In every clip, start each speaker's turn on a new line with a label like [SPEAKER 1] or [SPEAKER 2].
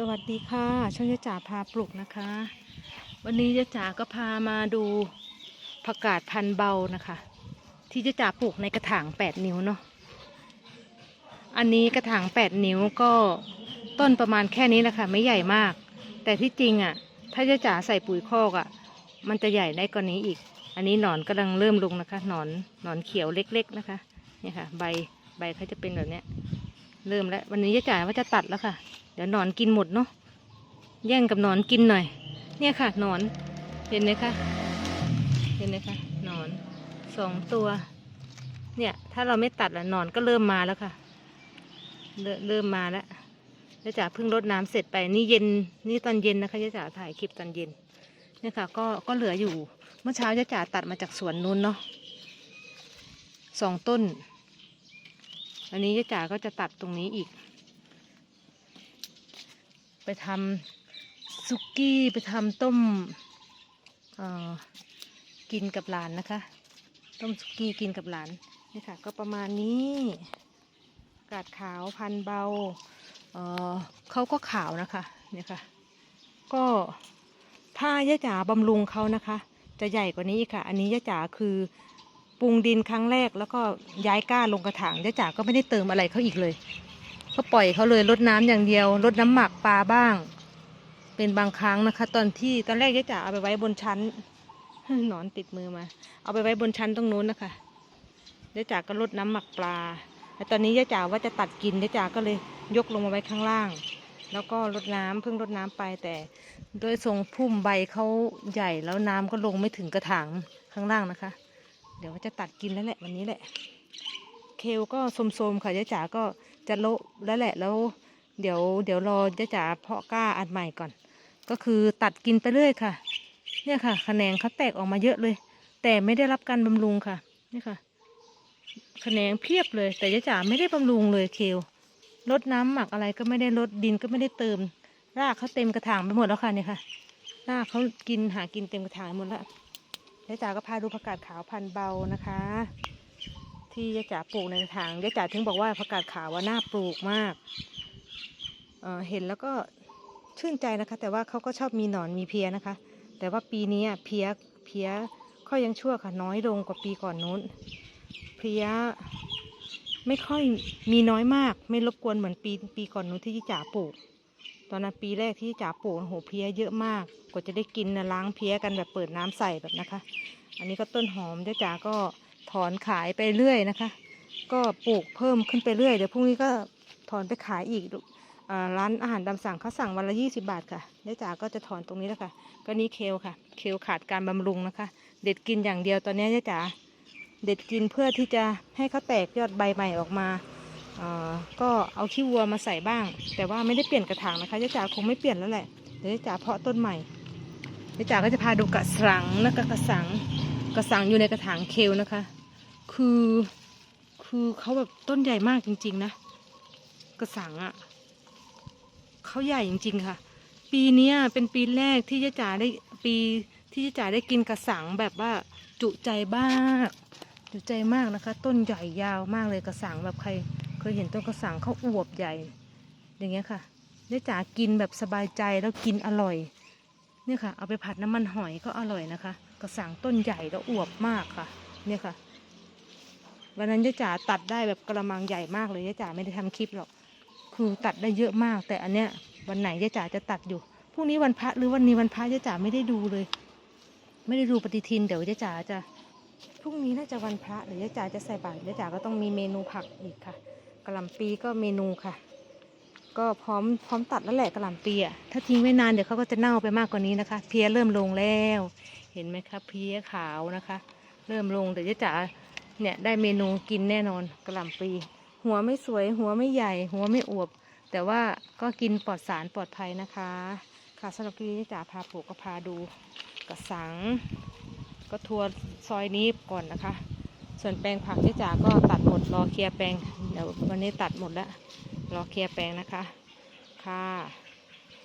[SPEAKER 1] สวัสดีค่ะช่องยะจ๋าพาปลูกนะคะ วันนี้ยะจ๋าก็พามาดูผักกาดพันเบานะคะ ที่ยะจ๋าปลูกในกระถางแปดนิ้วเนาะอันนี้กระถางแปดนิ้วก็ต้นประมาณแค่นี้แหละค่ะไม่ใหญ่มาก แต่ที่จริงอะ ถ้ายะจ๋าใส่ปุ๋ยคอกอะ มันจะใหญ่ได้กว่านี้อีก อันนี้หนอนกำลังเริ่มลงนะคะหนอนหนอนเขียวเล็ก ๆนะคะเนี่ยค่ะ ใบใบเขาจะเป็นแบบเนี้ย เริ่มแล้ว วันนี้ยะจ๋าว่าจะตัดแล้วค่ะ เดี๋ยวหนอนกินหมดเนาะแย่งกับหนอนกินหน่อย เนี่ยค่ะหนอนเห็นไหมคะเห็นไหมคะหนอนสองตัว เนี่ย ถ้าเราไม่ตัดละหนอนก็เริ่มมาแล้วค่ะ เริ่มเริ่มมาแล้วยะจ๋าเพิ่งรดน้ำเสร็จไปนี่เย็นนี่ตอนเย็นนะคะยะจ๋าถ่ายคลิปตอนเย็นเนี่ยค่ะ ก็ก็เหลืออยู่ เมื่อเช้ายะจ๋าตัดมาจากสวนนู้นเนาะสองต้น อันนี้ยะจ๋าก็จะตัดตรงนี้อีก ไปทำซุกี้ไปทำต้มกินกับหลานนะคะ ต้มซุกี้กินกับหลานนี่ค่ะ ก็ประมาณนี้กาดขาวพันเบาเออเขาก็ขาวนะคะเนี่ยค่ะ ก็ถ้ายะจ๋าบำรุงเขานะคะ จะใหญ่กว่านี้ค่ะ อันนี้ยะจ๋าคือ ปรุงดินครั้งแรก แล้วก็ย้ายก้าลงกระถางยะจ๋าก็ไม่ได้เติมอะไรเขาอีกเลยก็ปล่อยเขาเลยลดน้ำอย่างเดียวลดน้ำหมักปลาบ้าง เป็นบางครั้งนะคะ ตอนที่ตอนแรกยะจ๋าเอาไปไว้บนชั้นหนอนติดมือมา เอาไปไว้บนชั้นตรงนู้นนะคะยะจ๋าก็ลดน้ำหมักปลาแต่ตอนนี้ยะจ๋าว่าจะตัดกินยะจ๋าก็เลยยกลงมาไว้ข้างล่างแล้วก็ลดน้ำเพิ่งลดน้ำไปแต่โดยทรงพุ่มใบเขาใหญ่แล้วน้ำก็ลงไม่ถึงกระถางข้างล่างนะคะ เดี๋ยวจะตัดกินแล้วแหละวันนี้แหละ เคลก็โสมๆค่ะยะจ๋าก็จะโละแล้วแหละแล้ว เดี๋ยวเดี๋ยวรอยะจ๋าเพาะก้าอันใหม่ก่อน ก็คือตัดกินไปเรื่อยค่ะ เนี่ยค่ะแขนงเขาแตกออกมาเยอะเลย แต่ไม่ได้รับการบำรุงค่ะนี่ค่ะแขนงเพียบเลย แต่ยะจ๋าไม่ได้บำรุงเลยเคลลดน้ำหมักอะไรก็ไม่ได้ลดดินก็ไม่ได้เติมรากเขาเต็มกระถางไปหมดแล้วค่ะเนี่ยค่ะรากเขากินหากินเต็มกระถางหมดแล้ว ยะจ๋าก็พาดูผักกาดขาวพันเบานะคะ ที่ยะจ๋าปลูกในกระถางยจ๋าถึงบอกว่าผักกาดขาวว่าน่าปลูกมากเเห็นแล้วก็ชื่นใจนะคะ แต่ว่าเขาก็ชอบมีหนอนมีเพียนะคะ แต่ว่าปีนี้เพียเพี้ยก็ยังชั่วค่ะน้อยลงกว่าปีก่อนนู้น เพียไม่ค่อยมีน้อยมาก ไม่รบกวนเหมือนปีปีก่อนนู้นที่ยะจ๋าปลูก ตอนนั้นปีแรกที่จ๋าปลูกโหเพี้ยเยอะมากกว่าจะได้กินนะล้างเพี้ยกันแบบเปิดน้ำใส่แบบนะคะ อันนี้ก็ต้นหอมยะจ๋าก็ถอนขายไปเรื่อยนะคะ ก็ปลูกเพิ่มขึ้นไปเรื่อยเดี๋ยวพรุ่งนี้ก็ถอนไปขายอีกร้านอาหารตามสั่งเขาสั่งวันละยี่สิบาทค่ะยะจ๋าก็จะถอนตรงนี้แล้วค่ะ ก็นี่เคลค่ะ เคลขาดการบำรุงนะคะ เด็ดกินอย่างเดียวตอนนี้ยะจ๋าเด็ดกินเพื่อที่จะให้เขาแตกยอดใบใหม่ออกมา ก็เอาขี้วัวมาใส่บ้าง แต่ว่าไม่ได้เปลี่ยนกระถางนะคะยะจ๋าคงไม่เปลี่ยนแล้วแหละเดี๋ยวยะจ๋าเพาะต้นใหม่ยะจ๋าก็จะพาดูกระสังนะคะกระสังกระสังอยู่ในกระถางเคลนะคะ คือคือเขาแบบต้นใหญ่มากจริง ๆ นะ กระสังอะ่ะเขาใหญ่จริง ๆ ค่ะ ปีนี้เป็นปีแรกที่ยะจ๋าได้ปีที่ยะจ๋าได้กินกระสังแบบว่าจุใจมาก จุใจมากนะคะ ต้นใหญ่ยาวมากเลยกระสังแบบใคร ยเห็นต้นกระสังเขาอวบใหญ่ อย่างเงี้ยค่ะยะจ๋ากินแบบสบายใจแล้วกินอร่อยเนี่ยค่ะ เอาไปผัดน้ำมันหอยก็อร่อยนะคะ กระสังต้นใหญ่แล้วอวบมากค่ะ เนี่ยค่ะ วันนั้นยะจ๋าตัดได้แบบกระมังใหญ่มากเลยยะจ๋าไม่ได้ทำคลิปหรอก คือตัดได้เยอะมาก แต่อันเนี้ยวันไหนยะจ๋าจะตัดอยู่พรุ่งนี้วันพระหรือวันนี้วันพระยะจ๋าไม่ได้ดูเลย ไม่ได้ดูปฏิทินเดี๋ยวยะจ๋าจะพรุ่งนี้น่าจะวันพระเดี๋ยวยะจ๋าจะใส่บาตรยะจ๋าก็ต้องมีเมนูผักอีกค่ะ กระหล่ำปีก็เมนูค่ะ ก็พร้อมพร้อมตัดแล้วแหละกระหล่ำปีอะถ้าทิ้งไว้นานเดี๋ยวเขาก็จะเน่าไปมากกว่านี้นะคะ เพี้ยเริ่มลงแล้ว เห็นไหมคะเพี้ยขาวนะคะ เริ่มลงเดี๋ยวยะจ๋าเนี่ยได้เมนูกินแน่นอนกระหล่ำปี หัวไม่สวย หัวไม่ใหญ่ หัวไม่อวบ แต่ว่าก็กินปลอดสารปลอดภัยนะคะ ค่ะสำหรับคลิปนี้จ๋าพาปลูกก็พาดูกระสัง ก็ทัวร์ซอยนี้ก่อนนะคะ ส่วนแปลงผักที่จ๋าก็ตัดหมดรอเคลียร์แปลงเดี๋ยววันนี้ตัดหมดแล้วรอเคลียร์แปลงนะคะ ค่ะ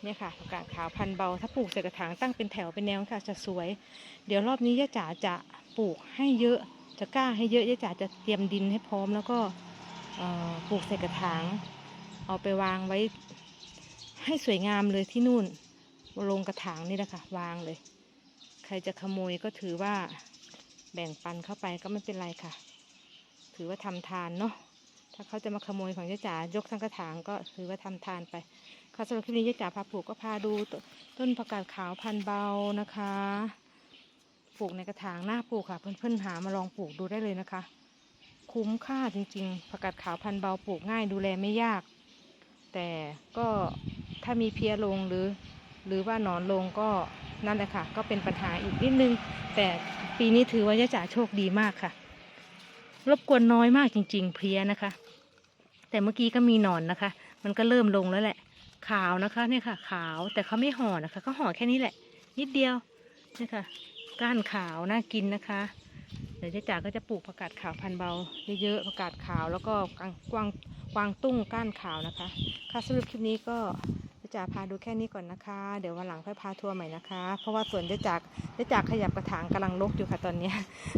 [SPEAKER 1] เนี่ยค่ะผักกาดขาวพันเบา ถ้าปลูกใส่กระถางตั้งเป็นแถวเป็นแนวค่ะ จะสวย เดี๋ยวรอบนี้ย่าจ๋าจะปลูกให้เยอะ จะกล้าให้เยอะย่าจ๋าจะเตรียมดินให้พร้อมแล้วก็ปลูกใส่กระถาง เอาไปวางไว้ให้สวยงามเลยที่นู่นลงกระถางนี่แหละค่ะ วางเลย ใครจะขโมยก็ถือว่า แบ่งปันเข้าไปก็ไม่เป็นไรค่ะ ถือว่าทำทานเนาะถ้าเขาจะมาขโมยของยาจ๋ายกทั้งกระถางก็ถือว่าทำทานไปค่ะสำหรับคลิปนี้ยาจ๋าพาปลูกก็พาดูต้นผักกาดขาวพันเบานะคะปลูกในกระถางหน้าปลูกค่ะ เพื่อนๆหามาลองปลูกดูได้เลยนะคะ คุ้มค่าจริงๆผักกาดขาวพันเบาปลูกง่ายดูแลไม่ยาก แต่ก็ถ้ามีเพียลงหรือ หรือว่าหนอนลงก็ นั่นแหละค่ะ ก็เป็นปัญหาอีกนิดนึง แต่ปีนี้ถือว่ายะจ๋าโชคดีมากค่ะ รบกวนน้อยมากจริง ๆ เพลียนะคะ แต่เมื่อกี้ก็มีหนอนนะคะ มันก็เริ่มลงแล้วแหละ ขาวนะคะเนี่ยค่ะ ขาวแต่เขาไม่ห่อนะคะเขาห่อแค่นี้แหละ นิดเดียวเนี่ยค่ะ ก้านขาวน่ากินนะคะเดี๋ยวเจ๊จ๋าก็จะปลูกผักกาดขาวพันเบาเยอะๆผักกาดขาวแล้วก็กวางกวางตุ้งก้านขาวนะคะ ค่ะสำหรับคลิปนี้ก็ จ๊จ๋าพาดูแค่นี้ก่อนนะคะ เดี๋ยววันหลังค่อยพาทัวร์ใหม่นะคะ เพราะว่าส่วนเจ๊จ๋าเจ๊จ๋าขยับกระถางกำลังรกอยู่ค่ะตอนเนี้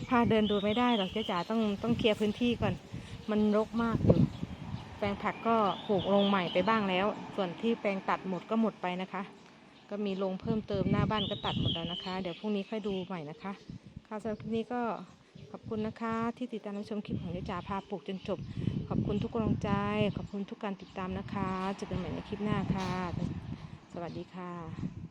[SPEAKER 1] พาเดินดูไม่ได้หรอกเจ๊จ๋าต้องต้องเคลียร์พื้นที่ก่อน มันรกมากอยู่แปลงผักก็ปลูกลงใหม่ไปบ้างแล้ว ส่วนที่แปลงตัดหมดก็หมดไปนะคะ ก็มีลงเพิ่มเติมหน้าบ้านก็ตัดหมดแล้วนะคะ เดี๋ยวพรุ่งนี้ค่อยดูใหม่นะคะค่ะสำหรับคลิปนี้ก็ ขอบคุณนะคะที่ติดตามรับชมคลิปของเจ๊จ๋าพาปลูกจนจบ ขอบคุณทุกกำลังใจ ขอบคุณทุกการติดตามนะคะเจอกันใหม่ในคลิปหน้าค่ะ สวัสดีค่ะ